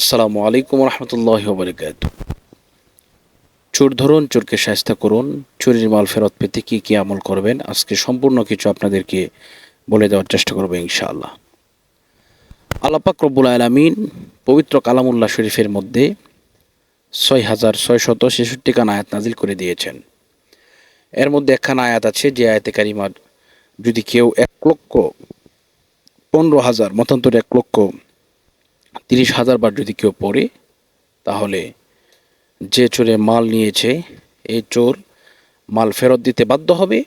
আসসালামু আলাইকুম রহমতুল্লাহ বরকাত চোর ধরুন, চোরকে সাহায্য করুন, চুরির মাল ফেরত পেতে কী কী আমল করবেন, আজকে সম্পূর্ণ কিছু আপনাদেরকে বলে দেওয়ার চেষ্টা করব ইনশাআল্লাহ। আলাপাক রব্বুল আলমিন পবিত্র কালামুল্লাহ শরীফের মধ্যে ছয় হাজার ছয়শত ছেষট্টি খান আয়াত নাজিল করে দিয়েছেন। এর মধ্যে একখানা আয়াত আছে, যে আয়াতে কারিমার যদি কেউ এক লক্ষ পনেরো হাজার, মতান্তর এক লক্ষ তিরিশ হাজার বার যদি কেউ পড়ে, তাহলে যে চোরে মাল নিয়েছে, এই চোর মাল ফেরত দিতে বাধ্য হবে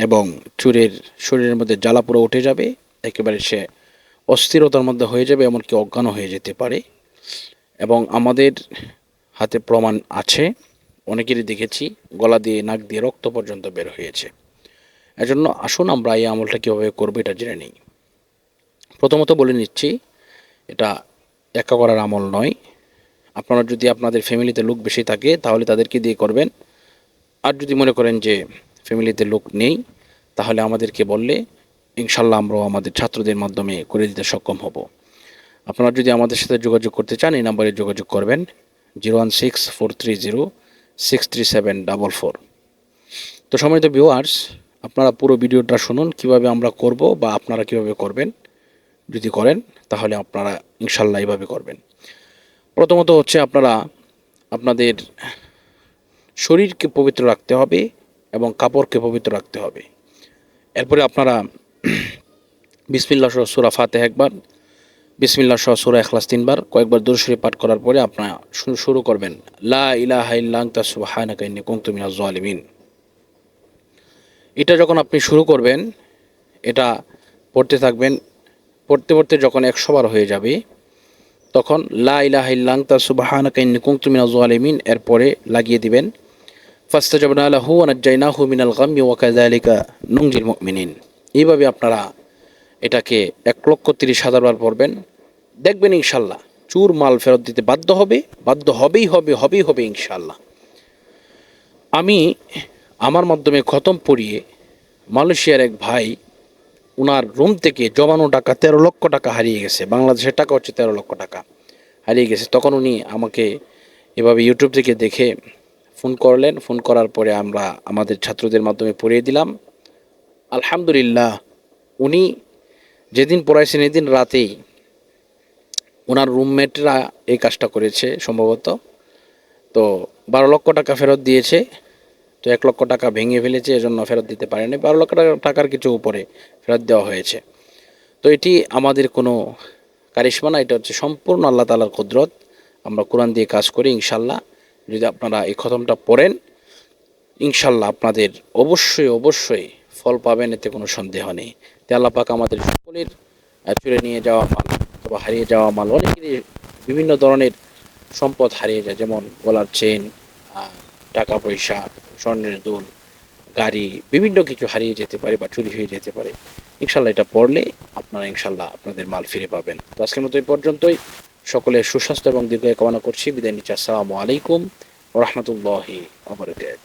এবং চোরের শরীরের মধ্যে জ্বালা পুরো উঠে যাবে। একেবারে সে অস্থিরতার মধ্যে হয়ে যাবে, এমনকি অজ্ঞানও হয়ে যেতে পারে। এবং আমাদের হাতে প্রমাণ আছে, অনেকেরই দেখেছি, গলা দিয়ে, নাক দিয়ে রক্ত পর্যন্ত বের হয়েছে। এজন্য আসুন আমরা এই আমলটা কীভাবে করব এটা জেনে নিই। প্রথমত বলে নিচ্ছি এটা একা করার আমল নয়। আপনারা যদি আপনাদের ফ্যামিলিতে লোক বেশি থাকে, তাহলে তাদেরকে দিয়ে করবেন। আর যদি মনে করেন যে ফ্যামিলিতে লোক নেই, তাহলে আমাদেরকে বললে, ইনশাল্লাহ আমরাও আমাদের ছাত্রদের মাধ্যমে করে দিতে সক্ষম হব। আপনারা যদি আমাদের সাথে যোগাযোগ করতে চান, এই নাম্বারে যোগাযোগ করবেন, zero one six four three zero six three seven double four. তো সময়ত ভিউয়ার্স আপনারা পুরো ভিডিওটা শুনুন, কীভাবে আমরা করব বা আপনারা কীভাবে করবেন। যদি করেন, তাহলে আপনারা ইনশাল্লাহ এইভাবে করবেন। প্রথমত হচ্ছে আপনারা, আপনাদের শরীরকে পবিত্র রাখতে হবে এবং কাপড়কে পবিত্র রাখতে হবে। এরপরে আপনারা বিসমিল্লা সহ সুরা ফাতে একবার বিসমিল্লা সহ সুরা এখলাস তিনবার, কয়েকবার দূরশরী পাঠ করার পরে আপনারা শুরু- করবেন, লা এটা যখন আপনি শুরু করবেন, এটা পড়তে থাকবেন পড়তে পড়তে যখন একশো বার হয়ে যাবে, তখন লা ইলাহা ইল্লা আনতা সুবহানাকা ইন্নী কুনতু মিনাজ জালিমিন এরপরে লাগিয়ে দিবেন এইভাবে আপনারা এটাকে এক লক্ষ তিরিশ হাজার বার পড়বেন। দেখবেন ইনশাল্লাহ চুর মাল ফেরত দিতে বাধ্য হবে, বাধ্য হবেই হবে হবেই হবে ইনশাল্লাহ আমি আমার মাধ্যমে খতম পড়িয়ে মালয়েশিয়ার এক ভাই ওনার রুম থেকে জমানো টাকা তেরো লক্ষ টাকা হারিয়ে গেছে। বাংলাদেশের টাকা হচ্ছে তেরো লক্ষ টাকা হারিয়ে গেছে। তখন উনি আমাকে এভাবে ইউটিউব থেকে দেখে ফোন করলেন। ফোন করার পরে আমরা আমাদের ছাত্রদের মাধ্যমে পড়িয়ে দিলাম। আলহামদুলিল্লাহ, উনি যেদিন পড়াইছেন এদিন রাতেই ওনার রুমমেটরা এই কাজটা করেছে সম্ভবত। তো বারো লক্ষ টাকা ফেরত দিয়েছে। এক লক্ষ টাকা ভেঙে ফেলেছে, এজন্য ফেরত দিতে পারেনি। বারো লক্ষ টাকা টাকার কিছু উপরে ফেরত দেওয়া হয়েছে। তো এটি আমাদের কোনো কারিশমা না, এটা হচ্ছে সম্পূর্ণ আল্লাহ তালার কুদরত। আমরা কোরআন দিয়ে কাজ করি ইনশাল্লাহ যদি আপনারা এই খতমটা পড়েন ইনশাল্লাহ আপনাদের অবশ্যই অবশ্যই ফল পাবেন, এতে কোনো সন্দেহ নেই। তে আল্লাহ পাক আমাদের সকলের চুরে নিয়ে যাওয়া মাল অথবা হারিয়ে যাওয়া মাল, অনেকেরই বিভিন্ন ধরনের সম্পদ হারিয়ে যায়। যেমন গলার চেন টাকা পয়সা স্বর্ণের দোল, গাড়ি, বিভিন্ন কিছু হারিয়ে যেতে পারে বা চুরি হয়ে যেতে পারে ইনশাল্লাহ এটা পড়লে আপনারা ইনশাল্লাহ আপনাদের মাল ফিরে পাবেন। তো আজকের মতো এই পর্যন্তই। সকলের সুস্বাস্থ্য এবং দীর্ঘায় কামনা করছি। বিদায় নিচ্ছি। আসসালামু আলাইকুম রহমতুল্লাহি আবরকাত